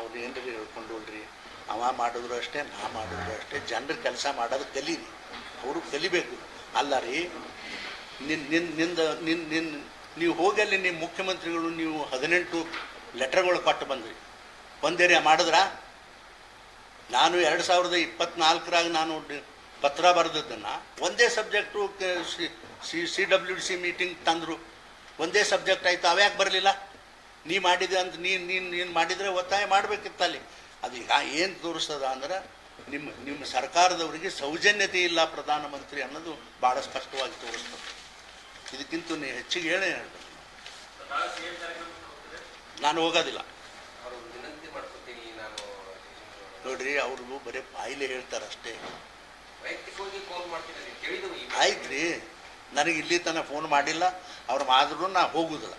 ಅವ್ರು ಏನ್ರಿ ಹೋಗ್ರಿ ಅವ ಮಾಡಿದ್ರು ಅಷ್ಟೇ, ನಾ ಮಾಡಿದ್ರು ಅಷ್ಟೇ. ಜನರು ಕೆಲಸ ಮಾಡೋದು ಕಲೀರಿ. ಅವರು ಕಲಿಬೇಕು. ಅಲ್ಲ ರೀ, ನಿನ್ ನಿನ್, ನಿಂದ, ನಿನ್ ನಿನ್ನ ನೀವು ಹೋಗಿ ಅಲ್ಲಿ ನಿಮ್ಮ ಮುಖ್ಯಮಂತ್ರಿಗಳು ನೀವು ಹದಿನೆಂಟು ಲೆಟರ್ಗಳು ಕೊಟ್ಟು ಬಂದ್ರಿ. ಬಂದೇರಿ ಮಾಡಿದ್ರ? ನಾನು ಎರಡು ಸಾವಿರದ ಇಪ್ಪತ್ನಾಲ್ಕರಾಗ ನಾನು ಪತ್ರ ಬರೆದದ್ದನ್ನು ಒಂದೇ subject C C W C meeting ತಂದರು. ಒಂದೇ ಸಬ್ಜೆಕ್ಟ್ ಆಯಿತು ಅವ್ಯಾಕೆ ಬರಲಿಲ್ಲ? ನೀ ಮಾಡಿದೆ ಅಂತ ನೀನು ನೀನು ನೀನು ಮಾಡಿದರೆ ಒತ್ತಾಯ ಮಾಡಬೇಕಿತ್ತಲ್ಲಿ. ಅದು ಈಗ ಏನು ತೋರಿಸ್ತದ ಅಂದ್ರೆ ನಿಮ್ಮ ನಿಮ್ಮ ಸರ್ಕಾರದವರಿಗೆ ಸೌಜನ್ಯತೆ ಇಲ್ಲ ಪ್ರಧಾನಮಂತ್ರಿ ಅನ್ನೋದು ಭಾಳ ಸ್ಪಷ್ಟವಾಗಿ ತೋರಿಸ್ತದೆ. ಇದಕ್ಕಿಂತ ನೀ ಹೆಚ್ಚಿಗೆ ಹೇಳೇ ಹೇಳ್ಬೇಕು. ನಾನು ಹೋಗೋದಿಲ್ಲ. ನೋಡ್ರಿ ಅವ್ರಿಗೂ ಬರೀ ಬಾಯಿಲೆ ಹೇಳ್ತಾರೆ ಅಷ್ಟೇ. ವೈಯಕ್ತಿಕವಾಗಿ ಕಾಲ್ ಮಾಡ್ತೀನಿ ಕೇಳಿದ್ರು ಈ ಆಯ್ತು ರೀ ನನಗೆ ಇಲ್ಲಿ ತನಕ ಫೋನ್ ಮಾಡಿಲ್ಲ. ಅವ್ರು ಮಾಡಿದ್ರು ನಾ ಹೋಗುದಿಲ್ಲ.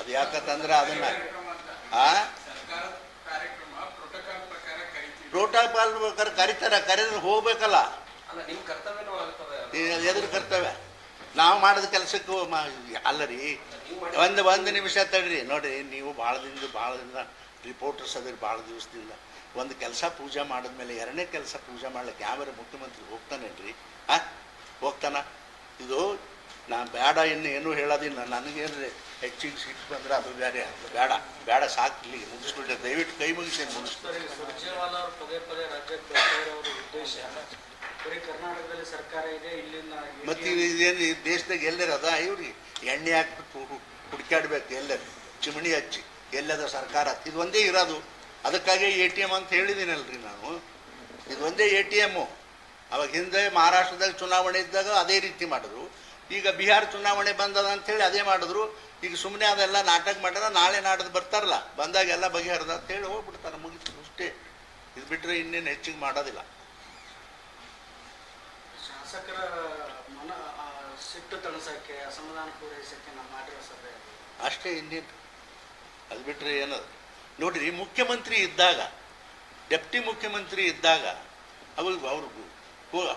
ಅದು ಯಾಕಂತಂದ್ರೆ ಅದನ್ನ ಆ? ಪ್ರೋಟೋಕಾಲ್ ಪ್ರಕಾರ ಕರಿತಾರೆ ಕರೆದ್ರೆ ಹೋಗ್ಬೇಕಲ್ಲ. ಎದುರು ಕರ್ತವ್ಯ. ನಾವು ಮಾಡಿದ ಕೆಲಸಕ್ಕೂ ಅಲ್ಲರಿ ಅಲ್ಲ ರೀ. ಒಂದು ಒಂದು ನಿಮಿಷ ತಡ್ರಿ. ನೋಡ್ರಿ ನೀವು ಭಾಳ ದಿನದ ಭಾಳ ದಿನ ರಿಪೋರ್ಟರ್ಸ್ ಅದ್ರಿ ಭಾಳ ದಿವಸದಿಂದ. ಒಂದು ಕೆಲಸ ಪೂಜೆ ಮಾಡಿದ್ಮೇಲೆ ಎರಡನೇ ಕೆಲಸ ಪೂಜೆ ಮಾಡ್ಲಿಕ್ಕೆ ಯಾವ ಮುಖ್ಯಮಂತ್ರಿ ಹೋಗ್ತಾನೇನ್ರಿ? ಆ? ಹೋಗ್ತಾನ? ಇದು ನಾ ಬೇಡ ಇನ್ನು ಏನೂ ಹೇಳೋದಿಲ್ಲ. ನನಗೇನು ಹೆಚ್ಚಿಗೆ ಸಿಟ್ಟು ಬಂದರೆ ಅದು ಬೇರೆ ಬೇಡ. ಬೇಡ ಸಾಕು ಮುಗಿಸ್ಬಿಟ್ಟೆ ದಯವಿಟ್ಟು ಕೈ ಮುಗಿಸಿ ಮುಗಿಸ್ತಾರೆ ಮತ್ತು ಇದೇನು ಈ ದೇಶದಾಗ ಎಲ್ಲರ ಅದ? ಇವ್ರಿ ಎಣ್ಣೆ ಹಾಕ್ಬಿಟ್ಟು ಹುಡುಕಾಡ್ಬೇಕು ಎಲ್ಲರ. ಚಿಮಣಿ ಹಚ್ಚಿ ಎಲ್ಲದ ಸರ್ಕಾರ? ಇದು ಒಂದೇ ಇರೋದು. ಅದಕ್ಕಾಗಿ ಎ ಟಿ ಎಂ ಅಂತ ಹೇಳಿದ್ದೀನಲ್ರಿ ನಾನು. ಇದು ಒಂದೇ ಎ ಟಿ ಎಮ್ಮು ಅವಾಗ ಹಿಂದೆ ಮಹಾರಾಷ್ಟ್ರದಾಗ ಚುನಾವಣೆ ಇದ್ದಾಗ ಅದೇ ರೀತಿ ಮಾಡಿದ್ರು. ಈಗ ಬಿಹಾರ ಚುನಾವಣೆ ಬಂದದ ಅಂತೇಳಿ ಅದೇ ಮಾಡಿದ್ರು. ಈಗ ಸುಮ್ಮನೆ ಅದೆಲ್ಲ ನಾಟಕ ಮಾಡ್ಯಾರ ನಾಳೆ ನಾಡದು ಬರ್ತಾರಲ್ಲ ಬಂದಾಗ ಎಲ್ಲ ಬಗೆಹರ್ದ ಅಂತೇಳಿ ಹೋಗ್ಬಿಡ್ತಾರೆ ಮುಗಿತು ಅಷ್ಟೇ. ಇದು ಬಿಟ್ಟರೆ ಇನ್ನೇನು ಹೆಚ್ಚಿಗೆ ಮಾಡೋದಿಲ್ಲ. ಶಾಸಕರ ಮನ ಸಿಟ್ಟು ತಣಿಸಕ್ಕೆ ಅಸಮಾಧಾನ ಪೂರೈಸಕ್ಕೆ ನಾವು ಮಾಡಿರೋ ಸಭೆ. ಅಷ್ಟೇ ಇನ್ನೇನು. ಅದು ಬಿಟ್ಟರೆ ಏನದು. ನೋಡಿರಿ ಮುಖ್ಯಮಂತ್ರಿ ಇದ್ದಾಗ ಡೆಪ್ಟಿ ಮುಖ್ಯಮಂತ್ರಿ ಇದ್ದಾಗ ಅವ್ರಿಗೂ ಅವ್ರಿಗೂ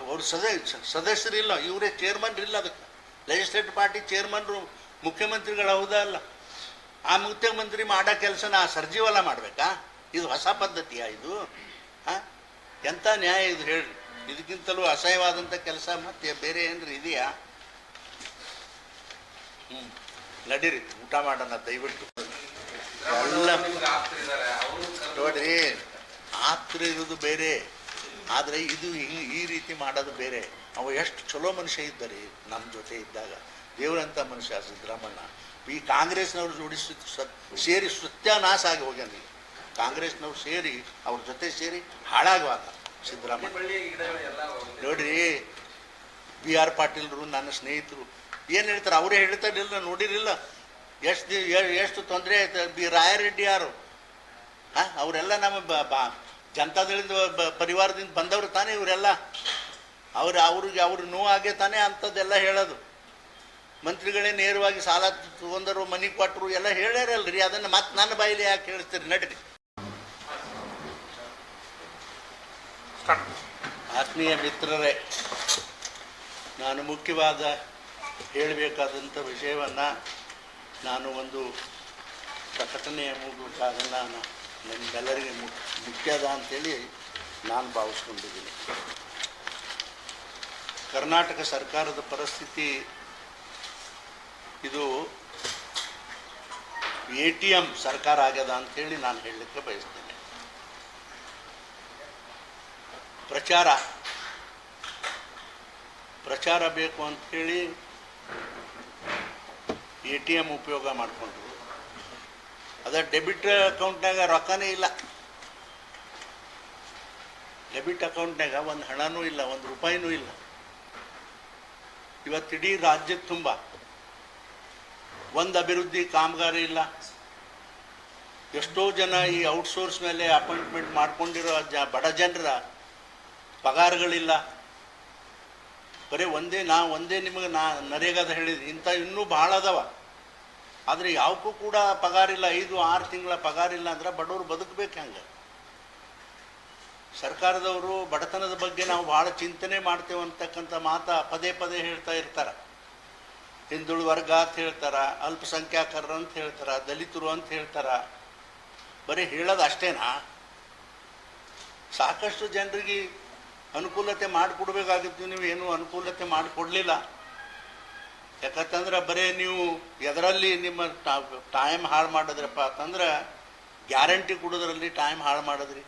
ಅವ್ರ ಸದ ಸದಸ್ಯರಿಲ್ಲ ಇವರೇ ಚೇರ್ಮನ್ ಇಲ್ಲ ಅದಕ್ಕೆ. ಲೆಜಿಸ್ಲೇಟಿವ್ ಪಾರ್ಟಿ ಚೇರ್ಮನ್ರು ಮುಖ್ಯಮಂತ್ರಿಗಳು ಹೌದಾ ಅಲ್ಲ? ಆ ಮುಖ್ಯಮಂತ್ರಿ ಮಾಡೋ ಕೆಲಸನ ಆ ಸರ್ಜೀವಲ ಮಾಡಬೇಕಾ? ಇದು ಹೊಸ ಪದ್ಧತಿಯಾ ಇದು? ಹಾಂ? ಎಂಥ ನ್ಯಾಯ ಇದು ಹೇಳ್ರಿ. ಇದಕ್ಕಿಂತಲೂ ಅಸಹ್ಯವಾದಂಥ ಕೆಲಸ ಮತ್ತೆ ಬೇರೆ ಏನ್ರಿ ಇದೆಯಾ? ಹ್ಞೂ ನಡೀರಿ ಊಟ ಮಾಡೋಣ ದಯವಿಟ್ಟು. ಎಲ್ಲ ನೋಡ್ರಿ ಆತ್ರ ಇರೋದು ಬೇರೆ. ಆದರೆ ಇದು ಹಿಂಗ್ ಈ ರೀತಿ ಮಾಡೋದು ಬೇರೆ. ಅವ ಎಷ್ಟು ಚಲೋ ಮನುಷ್ಯ ಇದ್ದಾರೆ ನಮ್ಮ ಜೊತೆ ಇದ್ದಾಗ. ದೇವರಂಥ ಮನುಷ್ಯ ಸಿದ್ದರಾಮಣ್ಣ ಈ ಕಾಂಗ್ರೆಸ್ನವ್ರು ಜೋಡಿಸಿ ಸೇರಿ ಸತ್ಯಾನಾಶ ಆಗಿ ಹೋಗ್ಯಾನ. ಕಾಂಗ್ರೆಸ್ನವ್ರು ಸೇರಿ ಅವ್ರ ಜೊತೆ ಸೇರಿ ಹಾಳಾಗುವಾಗ ಒಂದೇ. ನೋಡ್ರಿ ಬಿ ಆರ್ ಪಾಟೀಲ್ರು ನನ್ನ ಸ್ನೇಹಿತರು ಏನು ಹೇಳ್ತಾರೆ? ಅವರೇ ಹೇಳ್ತಾರಿಲ್ಲ ನೋಡಿರಿಲ್ಲ ಎಷ್ಟು ಎಷ್ಟು ತೊಂದರೆ ಆಯ್ತು? ಬಿ. ರಾಯರೆಡ್ಡಿ ಯಾರು? ಹಾಂ ಅವರೆಲ್ಲ ನಮ್ಮ ಬಾ ಜನತಾದಳದ ಪರಿವಾರದಿಂದ ಬಂದವರು ತಾನೇ ಇವರೆಲ್ಲ. ಅವ್ರು ಅವ್ರಿಗೆ ಅವ್ರು ನೋವಾಗೆ ತಾನೇ ಅಂಥದ್ದೆಲ್ಲ ಹೇಳೋದು. ಮಂತ್ರಿಗಳೇ ನೇರವಾಗಿ ಸಾಲ ತಗೊಂಡರು ಮನೆ ಕೊಟ್ಟರು ಎಲ್ಲ ಹೇಳ್ಯಾರಲ್ರಿ. ಅದನ್ನು ಮತ್ತೆ ನನ್ನ ಬಾಯಿಲಿ ಯಾಕೆ ಹೇಳ್ತೀರಿ? ನಡ್ರಿ. ಆತ್ಮೀಯ ಮಿತ್ರರೇ ನಾನು ಮುಖ್ಯವಾದ ಹೇಳಬೇಕಾದಂಥ ವಿಷಯವನ್ನು ನಾನು ಒಂದು ಪ್ರಕಟಣೆಯ ಮೂಲಕ ಅದನ್ನು ನಿಮ್ಮೆಲ್ಲರಿಗೆ ಮುಖ್ಯ ಮುಖ್ಯದ ಅಂತೇಳಿ ನಾನು ಭಾವಿಸ್ಕೊಂಡಿದ್ದೀನಿ. ಕರ್ನಾಟಕ ಸರ್ಕಾರದ ಪರಿಸ್ಥಿತಿ, ಇದು ಎ ಟಿ ಎಂ ಸರ್ಕಾರ ಆಗ್ಯದ ಅಂತೇಳಿ ನಾನು ಹೇಳಲಿಕ್ಕೆ ಬಯಸ್ತೇನೆ. ಪ್ರಚಾರ ಪ್ರಚಾರ ಬೇಕು ಅಂಥೇಳಿ ಎ ಟಿ ಎಂ ಉಪಯೋಗ ಮಾಡಿಕೊಂಡ್ರು. ಅದ ಡೆಬಿಟ್ ಅಕೌಂಟ್ನಾಗ ರೊಕ್ಕನೇ ಇಲ್ಲ. ಡೆಬಿಟ್ ಅಕೌಂಟ್ನಾಗ ಒಂದು ಹಣನೂ ಇಲ್ಲ, ಒಂದು ರೂಪಾಯಿನೂ ಇಲ್ಲ. ಇವತ್ತು ಇಡೀ ರಾಜ್ಯದ ತುಂಬ. ಒಂದು ಅಭಿವೃದ್ಧಿ ಕಾಮಗಾರಿ ಇಲ್ಲ. ಎಷ್ಟೋ ಜನ ಈ ಔಟ್ಸೋರ್ಸ್ ಮೇಲೆ ಅಪಾಯಿಂಟ್ಮೆಂಟ್ ಮಾಡ್ಕೊಂಡಿರೋ ಜ, ಬಡ ಜನರ ಪಗಾರಗಳಿಲ್ಲ. ಬರೀ ಒಂದೇ, ನಾ ಒಂದೇ ನಿಮಗೆ ನಾ, ನರೇಗದ ಹೇಳಿದ್ರಿ ಇಂಥ ಇನ್ನೂ ಭಾಳ ಅದಾವ. ಆದರೆ ಯಾವಕ್ಕೂ ಕೂಡ ಪಗಾರಿಲ್ಲ. ಐದು, ಆರು ತಿಂಗಳ ಪಗಾರಿಲ್ಲ ಅಂದ್ರೆ ಬಡವರು ಬದುಕಬೇಕು ಹಂಗೆ? ಸರ್ಕಾರದವರು ಬಡತನದ ಬಗ್ಗೆ ನಾವು ಭಾಳ ಚಿಂತನೆ ಮಾಡ್ತೇವೆ ಅಂತಕ್ಕಂಥ ಮಾತ ಪದೇ ಪದೇ ಹೇಳ್ತಾ ಇರ್ತಾರೆ. ಹಿಂದುಳು ವರ್ಗ ಅಂತ ಹೇಳ್ತಾರೆ ಅಲ್ಪಸಂಖ್ಯಾತರು ಅಂತ ಹೇಳ್ತಾರೆ, ದಲಿತರು ಅಂತ ಹೇಳ್ತಾರೆ. ಬರೀ ಹೇಳೋದು ಅಷ್ಟೇನಾ? ಸಾಕಷ್ಟು ಜನರಿಗೆ ಅನುಕೂಲತೆ ಮಾಡಿಕೊಡ್ಬೇಕಾಗಿತ್ತು ನೀವು ಏನೂ ಅನುಕೂಲತೆ ಮಾಡಿಕೊಡ್ಲಿಲ್ಲ. ಯಾಕಂತಂದ್ರೆ ಬರೀ ನೀವು ಎದರಲ್ಲಿ ನಿಮ್ಮ ಟೈಮ್ ಹಾಳು ಮಾಡಿದ್ರಪ್ಪ ಅಂತಂದ್ರೆ ಗ್ಯಾರಂಟಿ ಕೊಡೋದ್ರಲ್ಲಿ ಟೈಮ್ ಹಾಳು ಮಾಡಿದ್ರಿ.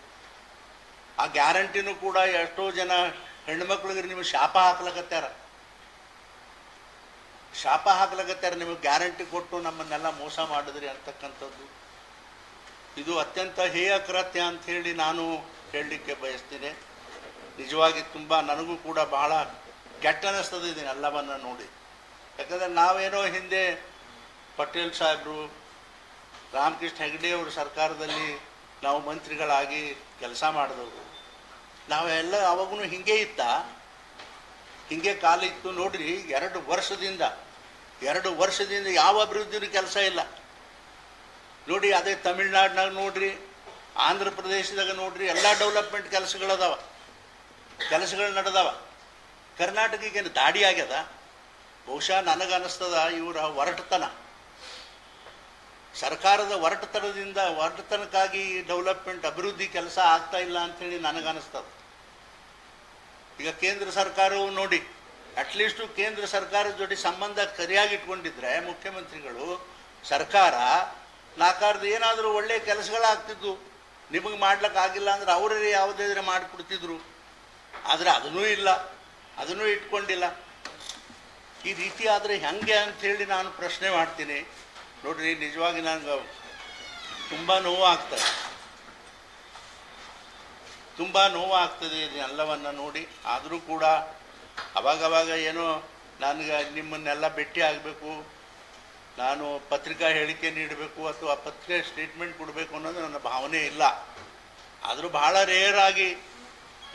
ಆ ಗ್ಯಾರಂಟಿನೂ ಕೂಡ ಎಷ್ಟೋ ಜನ ಹೆಣ್ಮಕ್ಳಿಗೆ ನಿಮಗೆ ಶಾಪ ಹಾಕ್ಲಕತ್ತಾರ ಶಾಪ ಹಾಕ್ಲಕತ್ತಾರ ನಿಮಗೆ ಗ್ಯಾರಂಟಿ ಕೊಟ್ಟು ನಮ್ಮನ್ನೆಲ್ಲ ಮೋಸ ಮಾಡಿದ್ರಿ ಅಂತಕ್ಕಂಥದ್ದು. ಇದು ಅತ್ಯಂತ ಹೇಯ ಕೃತ್ಯ ಅಂತ ಹೇಳಿ ನಾನು ಹೇಳಲಿಕ್ಕೆ ಬಯಸ್ತೀನಿ. ನಿಜವಾಗಿ ತುಂಬ ನನಗೂ ಕೂಡ ಬಹಳ ಕೆಟ್ಟ ಅನ್ನಿಸ್ತದೆ ಇದನ್ನೆಲ್ಲವನ್ನು ನೋಡಿ. ಯಾಕಂದ್ರೆ ನಾವೇನೋ ಹಿಂದೆ ಪಟೇಲ್ ಸಾಹೇಬರು, ರಾಮಕೃಷ್ಣ ಹೆಗಡೆಯವರು ಸರ್ಕಾರದಲ್ಲಿ ನಾವು ಮಂತ್ರಿಗಳಾಗಿ ಕೆಲಸ ಮಾಡಿದವರು ನಾವೆಲ್ಲ ಅವಾಗೂ ಹಿಂಗೆ ಇತ್ತ. ಹಿಂಗೆ ಕಾಲ ಇತ್ತು ನೋಡ್ರಿ, ಎರಡು ವರ್ಷದಿಂದ ಎರಡು ವರ್ಷದಿಂದ ಯಾವ ಅಭಿವೃದ್ಧಿನೂ ಕೆಲಸ ಇಲ್ಲ. ನೋಡಿ, ಅದೇ ತಮಿಳ್ನಾಡಿನಾಗ ನೋಡ್ರಿ, ಆಂಧ್ರ ಪ್ರದೇಶದಾಗ ನೋಡ್ರಿ, ಎಲ್ಲ ಡೆವಲಪ್ಮೆಂಟ್ ಕೆಲಸಗಳದಾವ. ಕೆಲಸಗಳು ನಡೆದಾವ. ಕರ್ನಾಟಕಕ್ಕೇನು ದಾಡಿ ಆಗ್ಯದ? ಬಹುಶಃ ನನಗನ್ನಿಸ್ತದ ಇವರ ಹೊರಟತನ. ಸರ್ಕಾರದ ಹೊರಟತನದಿಂದ ಹೊರಟತನಕ್ಕಾಗಿ ಡೆವಲಪ್ಮೆಂಟ್ ಅಭಿವೃದ್ಧಿ ಕೆಲಸ ಆಗ್ತಾ ಇಲ್ಲ ಅಂಥೇಳಿ ನನಗನ್ನಿಸ್ತದೆ. ಈಗ ಕೇಂದ್ರ ಸರ್ಕಾರವು ನೋಡಿ ಅಟ್ಲೀಸ್ಟು ಕೇಂದ್ರ ಸರ್ಕಾರದ ಜೊತೆ ಸಂಬಂಧ ಸರಿಯಾಗಿ ಇಟ್ಕೊಂಡಿದ್ರೆ ಮುಖ್ಯಮಂತ್ರಿಗಳು, ಸರ್ಕಾರ ನಾಕಾರದ ಏನಾದರೂ ಒಳ್ಳೆಯ ಕೆಲಸಗಳಾಗ್ತಿದ್ದು ನಿಮಗೆ ಮಾಡ್ಲಿಕ್ಕೆ ಆಗಿಲ್ಲ ಅಂದ್ರೆ ಅವರೇ ಯಾವುದಾದ್ರೆ ಮಾಡಿಕೊಡ್ತಿದ್ರು. ಆದರೆ ಅದನ್ನೂ ಇಲ್ಲ, ಅದನ್ನೂ ಇಟ್ಕೊಂಡಿಲ್ಲ. ಈ ರೀತಿ ಆದರೆ ಹೆಂಗೆ ಅಂಥೇಳಿ ನಾನು ಪ್ರಶ್ನೆ ಮಾಡ್ತೀನಿ. ನೋಡ್ರಿ, ನಿಜವಾಗಿ ನನಗೆ ತುಂಬ ನೋವು ಆಗ್ತದೆ ತುಂಬ ನೋವು ಆಗ್ತದೆ ನೋಡಿ. ಆದರೂ ಕೂಡ ಅವಾಗವಾಗ ಏನೋ ನನಗೆ ನಿಮ್ಮನ್ನೆಲ್ಲ ಭೇಟಿ ಆಗಬೇಕು, ನಾನು ಪತ್ರಿಕಾ ಹೇಳಿಕೆ ನೀಡಬೇಕು ಅಥವಾ ಪತ್ರಿಕೆ ಸ್ಟೇಟ್ಮೆಂಟ್ ಕೊಡಬೇಕು ಅನ್ನೋದು ನನ್ನ ಭಾವನೆ ಇಲ್ಲ. ಆದರೂ ಬಹಳ ರೇರ್ ಆಗಿ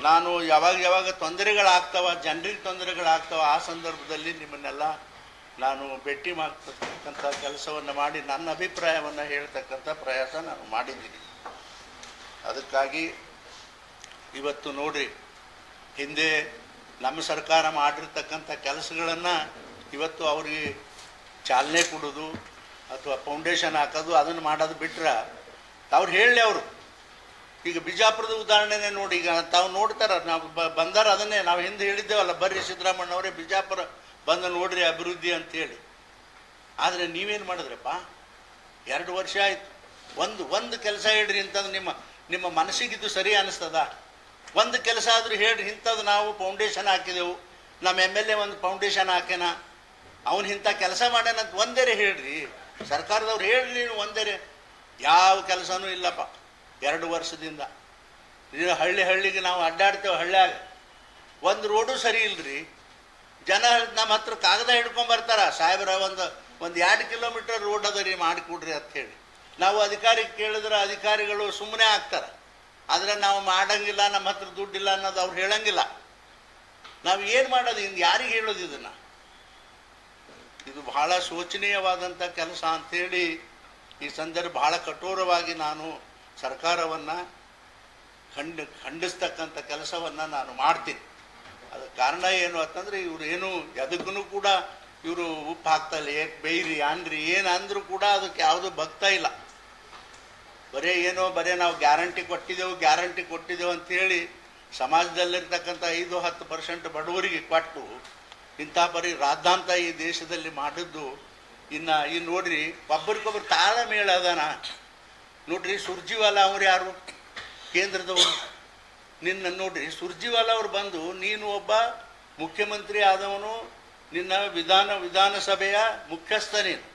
ನಾನು ಯಾವಾಗ ಯಾವಾಗ ತೊಂದರೆಗಳಾಗ್ತಾವ, ಜನರಿಗೆ ತೊಂದರೆಗಳಾಗ್ತಾವ, ಆ ಸಂದರ್ಭದಲ್ಲಿ ನಿಮ್ಮನ್ನೆಲ್ಲ ನಾನು ಭೇಟಿ ಮಾಡ್ತಕ್ಕಂಥ ಕೆಲಸವನ್ನು ಮಾಡಿ ನನ್ನ ಅಭಿಪ್ರಾಯವನ್ನು ಹೇಳ್ತಕ್ಕಂಥ ಪ್ರಯಾಸ ನಾನು ಮಾಡಿದ್ದೀನಿ. ಅದಕ್ಕಾಗಿ ಇವತ್ತು ನೋಡಿ ಹಿಂದೆ ನಮ್ಮ ಸರ್ಕಾರ ಮಾಡಿರ್ತಕ್ಕಂಥ ಕೆಲಸಗಳನ್ನು ಇವತ್ತು ಅವರಿಗೆ ಚಾಲನೆ ಕೊಡೋದು ಅಥವಾ ಫೌಂಡೇಶನ್ ಹಾಕೋದು ಅದನ್ನು ಮಾಡೋದು ಬಿಟ್ರೆ ಅವ್ರು ಹೇಳಲಿ ಅವರು. ಈಗ ಬಿಜಾಪುರದ ಉದಾಹರಣೆನೇ ನೋಡಿ, ಈಗ ತಾವು ನೋಡ್ತಾರ, ನಾವು ಬಂದಾರ ಅದನ್ನೇ, ನಾವು ಹಿಂದೆ ಹೇಳಿದ್ದೇವಲ್ಲ ಬರ್ರಿ ಸಿದ್ದರಾಮಣ್ಣವರೇ ಬಿಜಾಪುರ ಬಂದು ನೋಡ್ರಿ ಅಭಿವೃದ್ಧಿ ಅಂತೇಳಿ. ಆದರೆ ನೀವೇನು ಮಾಡಿದ್ರಪ್ಪ? ಎರಡು ವರ್ಷ ಆಯ್ತು. ಒಂದು ಒಂದು ಕೆಲಸ ಹೇಳ್ರಿ ಅಂತಂದು ನಿಮ್ಮ ನಿಮ್ಮ ಮನಸ್ಸಿಗಿದ್ದು ಸರಿ ಅನ್ನಿಸ್ತದ ಒಂದು ಕೆಲಸ ಆದರೂ ಹೇಳ್ರಿ, ಇಂಥದ್ದು ನಾವು ಫೌಂಡೇಶನ್ ಹಾಕಿದೆವು. ನಮ್ಮ ಎಂ ಎಲ್ ಎ ಒಂದು ಫೌಂಡೇಶನ್ ಹಾಕ್ಯಾನ. ಅವನು ಇಂಥ ಕೆಲಸ ಮಾಡ್ಯಾನಂತ ಒಂದೇರೆ ಹೇಳ್ರಿ. ಸರ್ಕಾರದವ್ರು ನೀವು ಒಂದೇರೆ. ಯಾವ ಕೆಲಸನೂ ಇಲ್ಲಪ್ಪ. ಎರಡು ವರ್ಷದಿಂದ. ಇದು ಹಳ್ಳಿ ಹಳ್ಳಿಗೆ ನಾವು ಅಡ್ಡಾಡ್ತೇವೆ ಹಳ್ಳಿಯಾಗ. ಒಂದು ರೋಡು ಸರಿ ಇಲ್ರಿ. ಜನ ನಮ್ಮ ಹತ್ರ ಕಾಗದ ಹಿಡ್ಕೊಂಡ್ ಬರ್ತಾರ. ಸಾಹೇಬ್ರ, ಒಂದು ಒಂದು ಎರಡು ಕಿಲೋಮೀಟರ್ ರೋಡ್ ಅದ ರೀ ಅಂತ ಹೇಳಿ. ನಾವು ಅಧಿಕಾರಿ ಕೇಳಿದ್ರೆ ಅಧಿಕಾರಿಗಳು ಸುಮ್ಮನೆ ಆಗ್ತಾರೆ. ಆದರೆ ನಾವು ಮಾಡಂಗಿಲ್ಲ, ನಮ್ಮ ಹತ್ರ ದುಡ್ಡಿಲ್ಲ ಅನ್ನೋದು ಅವ್ರು ಹೇಳಂಗಿಲ್ಲ. ನಾವು ಏನು ಮಾಡೋದು? ಇನ್ನು ಯಾರಿಗೆ ಹೇಳೋದು ಇದನ್ನು? ಇದು ಬಹಳ ಶೋಚನೀಯವಾದಂಥ ಕೆಲಸ ಅಂಥೇಳಿ ಈ ಸಂದರ್ಭ ಬಹಳ ಕಠೋರವಾಗಿ ನಾನು ಸರ್ಕಾರವನ್ನು ಖಂಡ, ಖಂಡಿಸ್ತಕ್ಕಂಥ ಕೆಲಸವನ್ನು ನಾನು ಮಾಡ್ತೀನಿ. ಅದಕ್ಕೆ ಕಾರಣ ಏನು ಅಂತಂದ್ರೆ ಇವ್ರು ಏನು, ಎದಕ್ಕೂ ಕೂಡ ಇವರು ಉಪ್ಪು ಹಾಕ್ತಲ್ಲ ಏಕ್ ಬೈರಿ ಅನ್ರಿ ಏನು ಅಂದರೂ ಕೂಡ ಅದಕ್ಕೆ ಯಾವುದು ಭಕ್ತ ಇಲ್ಲ. ಬರೀ ಏನೋ, ಬರೀ ನಾವು ಗ್ಯಾರಂಟಿ ಕೊಟ್ಟಿದ್ದೆವು ಗ್ಯಾರಂಟಿ ಕೊಟ್ಟಿದ್ದೆವು ಅಂತೇಳಿ ಸಮಾಜದಲ್ಲಿರ್ತಕ್ಕಂಥ ಐದು, ಹತ್ತು ಪರ್ಸೆಂಟ್ ಬಡವರಿಗೆ ಕೊಟ್ಟು ಇಂಥ ಬರೀ ರಾದ್ದಾಂತ ಈ ದೇಶದಲ್ಲಿ ಮಾಡಿದ್ದು, ಇನ್ನು ಈ ನೋಡ್ರಿ ಒಬ್ಬರಿಗೊಬ್ರು ತಾಳಮೇಳ ಅದಾನ. ನೋಡ್ರಿ ಸುರ್ಜಿವಾಲ ಅವ್ರು ಯಾರು? ಕೇಂದ್ರದವರು. ನಿನ್ನ ನೋಡ್ರಿ ಸುರ್ಜಿವಾಲಾ ಅವರು ಬಂದು, ನೀನು ಒಬ್ಬ ಮುಖ್ಯಮಂತ್ರಿ ಆದವನು, ನಿನ್ನ ವಿಧಾನ, ವಿಧಾನಸಭೆಯ ಮುಖ್ಯಸ್ಥ ನೀನು.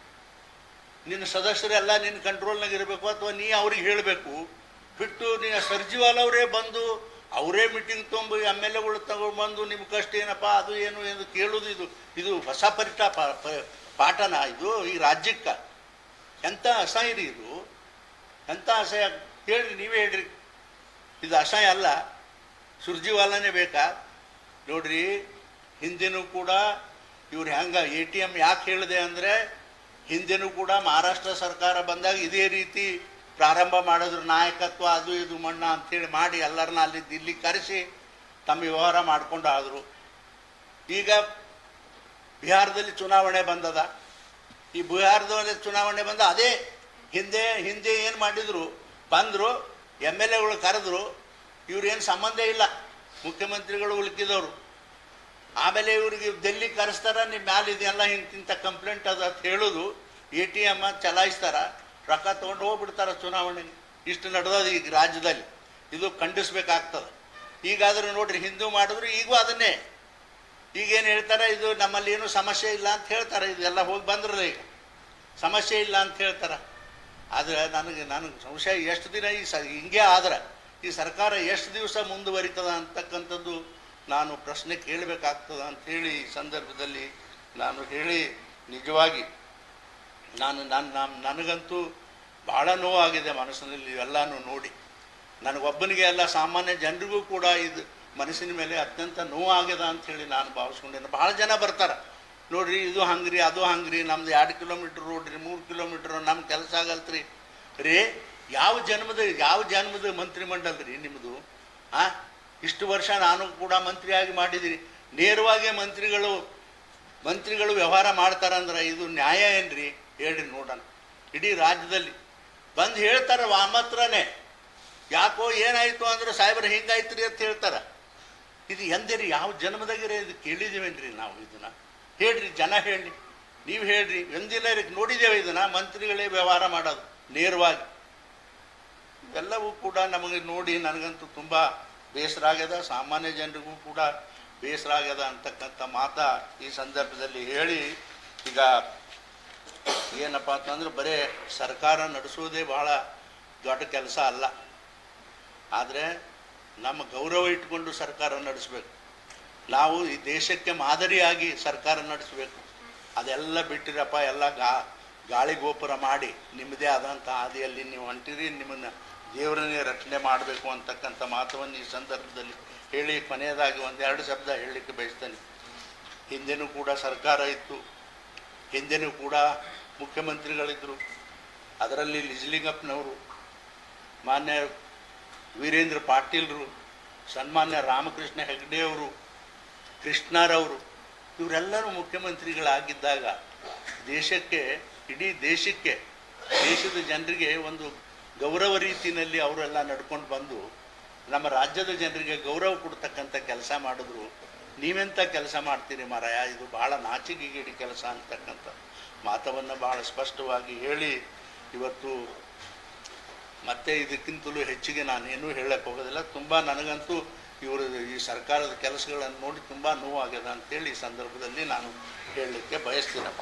ನಿನ್ನ ಸದಸ್ಯರೆಲ್ಲ ನಿನ್ನ ಕಂಟ್ರೋಲ್ನಾಗ ಇರಬೇಕು ಅಥವಾ ನೀ ಅವ್ರಿಗೆ ಹೇಳಬೇಕು. ಬಿಟ್ಟು ನೀನು ಸರ್ಜಿವಾಲ ಅವರೇ ಬಂದು, ಅವರೇ ಮೀಟಿಂಗ್ ತೊಗೊಂಡು ಎಂ ಎಲ್ ಎಗಳು ತಗೊಂಡ್ಬಂದು ನಿಮ್ಮ ಕಷ್ಟ ಏನಪ್ಪ, ಅದು ಏನು ಎಂದು ಕೇಳೋದು ಇದು. ಇದು ಹೊಸ ಪರಿಟ ಪ- ಪ- ಪಾಠನ ಇದು, ಈ ರಾಜ್ಯಕ್ಕೆ. ಎಂಥ ಅಸಹ್ಯ ಇದು. ಎಂಥ ಅಸಹ್ಯ? ಹೇಳ್ರಿ ನೀವೇ ಹೇಳ್ರಿ. ಇದು ಅಸಹ್ಯ ಅಲ್ಲ. ಸುರ್ಜಿವಾಲನೇ ಬೇಕಾ? ನೋಡ್ರಿ, ಹಿಂದಿನೂ ಕೂಡ ಇವ್ರು ಹೆಂಗೆ ಎ ಟಿ ಎಂ ಯಾಕೆ ಹೇಳಿದೆ ಅಂದರೆ, ಹಿಂದಿನೂ ಕೂಡ ಮಹಾರಾಷ್ಟ್ರ ಸರ್ಕಾರ ಬಂದಾಗ ಇದೇ ರೀತಿ ಪ್ರಾರಂಭ ಮಾಡಿದ್ರು, ನಾಯಕತ್ವ ಅದು ಇದು ಮಣ್ಣ ಅಂಥೇಳಿ ಮಾಡಿ ಎಲ್ಲರನ್ನ ಅಲ್ಲಿ ಇಲ್ಲಿ ಕರೆಸಿ ತಮ್ಮ ವ್ಯವಹಾರ ಮಾಡಿಕೊಂಡು ಆದರು. ಈಗ ಬಿಹಾರದಲ್ಲಿ ಚುನಾವಣೆ ಬಂದದ. ಈ ಬಿಹಾರದಲ್ಲಿ ಚುನಾವಣೆ ಬಂದ, ಅದೇ ಹಿಂದೆ ಹಿಂದೆ ಏನು ಮಾಡಿದ್ರು, ಬಂದರು, ಎಂ ಎಲ್ ಎಗಳು ಕರೆದ್ರು ಇವ್ರೇನು ಸಂಬಂಧ ಇಲ್ಲ. ಮುಖ್ಯಮಂತ್ರಿಗಳು ಉಳುಕಿದವರು. ಆಮೇಲೆ ಇವ್ರಿಗೆ ಡೆಲ್ಲಿ ಕರೆಸ್ತಾರ ನಿಮ್ಮ ಮ್ಯಾಲೆ ಇದೆಲ್ಲ ಇಂತಿಂಥ ಕಂಪ್ಲೇಂಟ್ ಅದ ಅಂತ ಹೇಳೋದು, ಎ ಟಿ ಎಂ ಚಲಾಯಿಸ್ತಾರ, ರೊಕ್ಕ ತೊಗೊಂಡು ಹೋಗ್ಬಿಡ್ತಾರ ಚುನಾವಣೆಗೆ ಇಷ್ಟು ನಡೆದದ ಈಗ ರಾಜ್ಯದಲ್ಲಿ. ಇದು ಖಂಡಿಸ್ಬೇಕಾಗ್ತದೆ. ಈಗಾದರೂ ನೋಡ್ರಿ, ಹಿಂದೂ ಮಾಡಿದ್ರು, ಈಗೂ ಅದನ್ನೇ. ಈಗೇನು ಹೇಳ್ತಾರೆ, ಇದು ನಮ್ಮಲ್ಲಿ ಏನು ಸಮಸ್ಯೆ ಇಲ್ಲ ಅಂತ ಹೇಳ್ತಾರೆ, ಇದೆಲ್ಲ ಹೋಗಿ ಬಂದ್ರಲ್ಲ ಈಗ. ಸಮಸ್ಯೆ ಇಲ್ಲ ಅಂತ ಹೇಳ್ತಾರೆ. ಆದರೆ ನನಗೆ ನನಗೆ ಸಂಶಯ, ಎಷ್ಟು ದಿನ ಈ ಸ, ಹಿಂಗೆ ಆದ್ರೆ ಈ ಸರ್ಕಾರ ಎಷ್ಟು ದಿವಸ ಮುಂದುವರಿತದ ಅಂತಕ್ಕಂಥದ್ದು ನಾನು ಪ್ರಶ್ನೆ ಕೇಳಬೇಕಾಗ್ತದ ಅಂಥೇಳಿ ಈ ಸಂದರ್ಭದಲ್ಲಿ ನಾನು ಹೇಳಿ ನಿಜವಾಗಿ ನಾನು ನನ್ನ ನನಗಂತೂ ಭಾಳ ನೋವಾಗಿದೆ ಮನಸ್ಸಿನಲ್ಲಿ ಇವೆಲ್ಲನೂ ನೋಡಿ. ನನಗೊಬ್ಬನಿಗೆ ಎಲ್ಲ ಸಾಮಾನ್ಯ ಜನರಿಗೂ ಕೂಡ ಇದು ಮನಸ್ಸಿನ ಮೇಲೆ ಅತ್ಯಂತ ನೋವಾಗ್ಯದ ಅಂಥೇಳಿ ನಾನು ಭಾವಿಸ್ಕೊಂಡೇನೆ ಭಾಳ ಜನ ಬರ್ತಾರೆ. ನೋಡ್ರಿ, ಇದು ಹಂಗ್ರಿ, ಅದು ಹಂಗ್ರಿ, ನಮ್ದು ಎರಡು ಕಿಲೋಮೀಟ್ರ್ ರೋಡ್ರಿ ಮೂರು ಕಿಲೋಮೀಟ್ರ್ ನಮ್ಮ ಕೆಲಸ ಆಗಲ್ತ್ರಿ. ರೇ ಯಾವ ಜನ್ಮದ ಯಾವ ಜನ್ಮದ ಮಂತ್ರಿಮಂಡಲ ರೀ ನಿಮ್ಮದು ಆ? ಇಷ್ಟು ವರ್ಷ ನಾನು ಕೂಡ ಮಂತ್ರಿಯಾಗಿ ಮಾಡಿದಿರಿ. ನೇರವಾಗಿ ಮಂತ್ರಿಗಳು ಮಂತ್ರಿಗಳು ವ್ಯವಹಾರ ಮಾಡ್ತಾರಂದ್ರೆ ಇದು ನ್ಯಾಯ ಏನ್ರಿ? ಹೇಳಿ ನೋಡೋಣ. ಇಡೀ ರಾಜ್ಯದಲ್ಲಿ. ಬಂದು ಹೇಳ್ತಾರೆ ವಾಮತ್ರನೇ. ಯಾಕೋ ಏನಾಯ್ತು ಅಂದ್ರೆ ಸಾಹೇಬ್ರ ಹಿಂಗಾಯ್ತು ರೀ ಅಂತ ಹೇಳ್ತಾರೆ. ಇದು ಎಂದಿರಿ? ಯಾವ ಜನ್ಮದಾಗಿರೇ? ಇದು ಕೇಳಿದ್ದೀವೇನ್ರಿ ನಾವು ಇದನ್ನ? ಹೇಳ್ರಿ, ಜನ ಹೇಳಿ ನೀವು ಹೇಳ್ರಿ. ಎಂದಿಲ್ಲ ನೋಡಿದ್ದೇವೆ ಇದನ್ನ? ಮಂತ್ರಿಗಳೇ ವ್ಯವಹಾರ ಮಾಡೋದು ನೇರವಾಗಿ. ಇವೆಲ್ಲವೂ ಕೂಡ ನಮಗೆ ನೋಡಿ ನನಗಂತೂ ತುಂಬ ಬೇಸರ ಆಗ್ಯದ. ಸಾಮಾನ್ಯ ಜನರಿಗೂ ಕೂಡ ಬೇಸರ ಆಗ್ಯದ ಅಂತಕ್ಕಂಥ ಮಾತ ಈ ಸಂದರ್ಭದಲ್ಲಿ ಹೇಳಿ, ಈಗ ಏನಪ್ಪ ಅಂತಂದ್ರೆ ಬರೇ ಸರ್ಕಾರ ನಡೆಸೋದೇ ಬಹಳ ದೊಡ್ಡ ಕೆಲಸ ಅಲ್ಲ. ಆದರೆ ನಮ್ಮ ಗೌರವ ಇಟ್ಕೊಂಡು ಸರ್ಕಾರ ನಡೆಸಬೇಕು. ನಾವು ಈ ದೇಶಕ್ಕೆ ಮಾದರಿಯಾಗಿ ಸರ್ಕಾರ ನಡೆಸಬೇಕು. ಅದೆಲ್ಲ ಬಿಟ್ಟಿರಪ್ಪ, ಎಲ್ಲ ಗಾ ಗಾಳಿ ಗೋಪುರ ಮಾಡಿ ನಿಮ್ಮದೇ ಆದಂಥ ಹಾದಿಯಲ್ಲಿ ನೀವು ಹೊಂಟಿರಿ, ನಿಮ್ಮನ್ನು ದೇವರನ್ನೇ ರಕ್ಷಣೆ ಮಾಡಬೇಕು ಅಂತಕ್ಕಂಥ ಮಾತವನ್ನು ಈ ಸಂದರ್ಭದಲ್ಲಿ ಹೇಳಿ ಕೊನೆಯದಾಗಿ ಒಂದೆರಡು ಶಬ್ದ ಹೇಳಲಿಕ್ಕೆ ಬಯಸ್ತೇನೆ. ಹಿಂದೆನೂ ಕೂಡ ಸರ್ಕಾರ ಇತ್ತು, ಹಿಂದೆನೂ ಕೂಡ ಮುಖ್ಯಮಂತ್ರಿಗಳಿದ್ದರು ಅದರಲ್ಲಿ ಲಿಜ್ಲಿಂಗಪ್ಪನವರು, ಮಾನ್ಯ ವೀರೇಂದ್ರ ಪಾಟೀಲ್ರು, ಸನ್ಮಾನ್ಯ ರಾಮಕೃಷ್ಣ ಹೆಗ್ಡೆಯವರು ಕೃಷ್ಣರವರು ಇವರೆಲ್ಲರೂ ಮುಖ್ಯಮಂತ್ರಿಗಳಾಗಿದ್ದಾಗ ದೇಶಕ್ಕೆ, ಇಡೀ ದೇಶಕ್ಕೆ, ದೇಶದ ಜನರಿಗೆ ಒಂದು ಗೌರವ ರೀತಿಯಲ್ಲಿ ಅವರೆಲ್ಲ ನಡ್ಕೊಂಡು ಬಂದು ನಮ್ಮ ರಾಜ್ಯದ ಜನರಿಗೆ ಗೌರವ ಕೊಡ್ತಕ್ಕಂಥ ಕೆಲಸ ಮಾಡಿದ್ರು. ನೀವೆಂಥ ಕೆಲಸ ಮಾಡ್ತೀರಿ ಮಾರಾಯ? ಇದು ಭಾಳ ನಾಚಿಕೆಗೀಡಿ ಕೆಲಸ ಅಂತಕ್ಕಂಥ ಮಾತವನ್ನು ಭಾಳ ಸ್ಪಷ್ಟವಾಗಿ ಹೇಳಿ ಇವತ್ತು ಮತ್ತೆ ಇದಕ್ಕಿಂತಲೂ ಹೆಚ್ಚಿಗೆ ನಾನೇನೂ ಹೇಳಕ್ಕೆ ಹೋಗೋದಿಲ್ಲ. ತುಂಬ ನನಗಂತೂ ಇವರು ಈ ಸರ್ಕಾರದ ಕೆಲಸಗಳನ್ನು ನೋಡಿ ತುಂಬ ನೋವಾಗ್ಯದ ಅಂತೇಳಿ ಈ ಸಂದರ್ಭದಲ್ಲಿ ನಾನು ಹೇಳಲಿಕ್ಕೆ ಬಯಸ್ತೀನಪ್ಪ